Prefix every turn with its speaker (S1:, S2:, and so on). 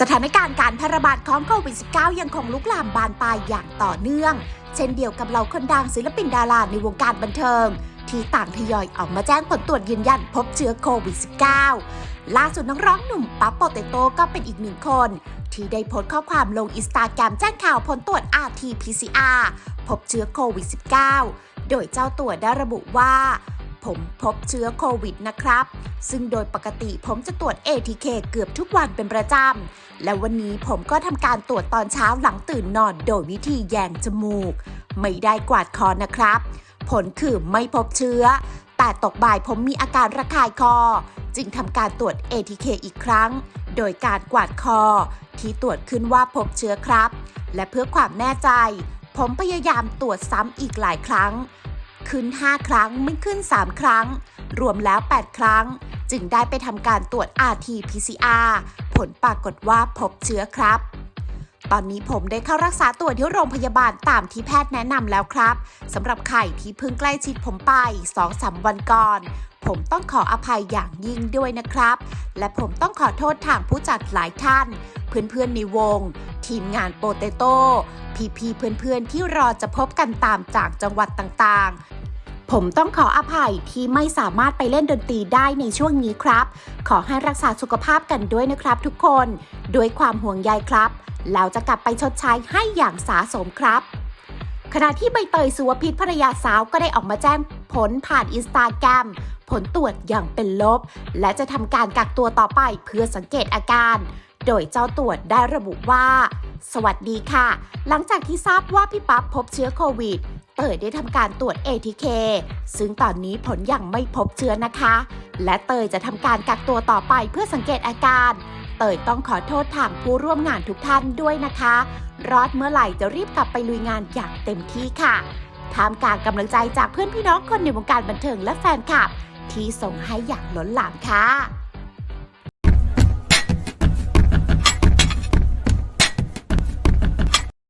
S1: สถานการณ์การแพร่ระบาดของโควิด -19 ยังคงลุกลามบานปลายอย่างต่อเนื่อง เช่นเดียวกับเหล่าคนดังศิลปินดาราในวงการบันเทิง ที่ต่างทยอยออกมาแจ้งผลตรวจยืนยันพบเชื้อโควิด -19 ล่าสุดนักร้องหนุ่มปั๊บโปเตโต้ก็เป็นอีกหนึ่งคน ที่ได้โพสต์ข้อความลงอินสตาแกรมแจ้งข่าวผลตรวจ RT-PCR พบเชื้อโควิด -19 โดยเจ้าตัวได้ระบุว่า ผมพบเชื้อโควิดนะครับ ซึ่งโดยปกติผมจะตรวจ ATK เกือบทุกวันเป็นประจำ และวันนี้ผมก็ทำการตรวจตอนเช้าหลังตื่นนอนโดยวิธีแยงจมูก ไม่ได้กวาดคอนะครับ ผลคือไม่พบเชื้อ แต่ตกบ่ายผมมีอาการระคายคอ จึงทำการตรวจ ATK อีกครั้ง โดยการกวาดคอ ที่ตรวจขึ้นว่าพบเชื้อครับ และเพื่อความแน่ใจ ผมพยายามตรวจซ้ำอีกหลายครั้ง ขึ้น 5 ครั้งไม่ขึ้น 3 ครั้ง รวมแล้ว 8 ครั้ง จึงได้ไปทำการตรวจ RT-PCR ผลปรากฏว่าพบเชื้อครับ ตอนนี้ผมได้เข้ารักษาตัวที่โรงพยาบาลตามที่แพทย์แนะนำแล้วครับสำหรับใครที่เพิ่งใกล้ชิดผมไป 2-3 วันก่อน ผมต้องขออภัยอย่างยิ่งด้วยนะครับ และผมต้องขอโทษทางผู้จัดหลายท่าน เพื่อนๆในวง ทีมงานโปเตโต้พี่ๆเพื่อนๆ ที่รอจะพบกันตามจากจังหวัดต่างๆ ผมต้องขออภัยที่ไม่สามารถไปเล่นดนตรีได้ในช่วงนี้ครับ ขอให้รักษาสุขภาพกันด้วยนะครับทุกคนด้วยความห่วงใยครับแล้วจะกลับไปชดใช้ให้อย่างสาสมครับขณะที่ใบเตยสุวพิษภรรยาสาวก็ได้ออกมาแจ้งผลผ่านอินสตาแกรมผลตรวจอย่างเป็นลบ และจะทำการกักตัวต่อไปเพื่อสังเกตอาการ โดยเจ้าตรวจได้ระบุว่า สวัสดีค่ะ หลังจากที่ทราบว่าพี่ปั๊บพบเชื้อโควิด เตยได้ทำการตรวจ ATK ซึ่งตอนนี้ผลยังไม่พบเชื้อนะคะ และเตยจะทำการกักตัวต่อไปเพื่อสังเกตอาการ เตยต้องขอโทษทางผู้ร่วมงานทุกท่านด้วยนะคะ รอดเมื่อไหร่จะรีบกลับไปลุยงานอย่างเต็มที่ค่ะท่ามกลางกำลังใจจากเพื่อนพี่น้องคนในวงการบันเทิงและแฟนคลับ ที่ส่งให้อย่างล้นหลามค่ะ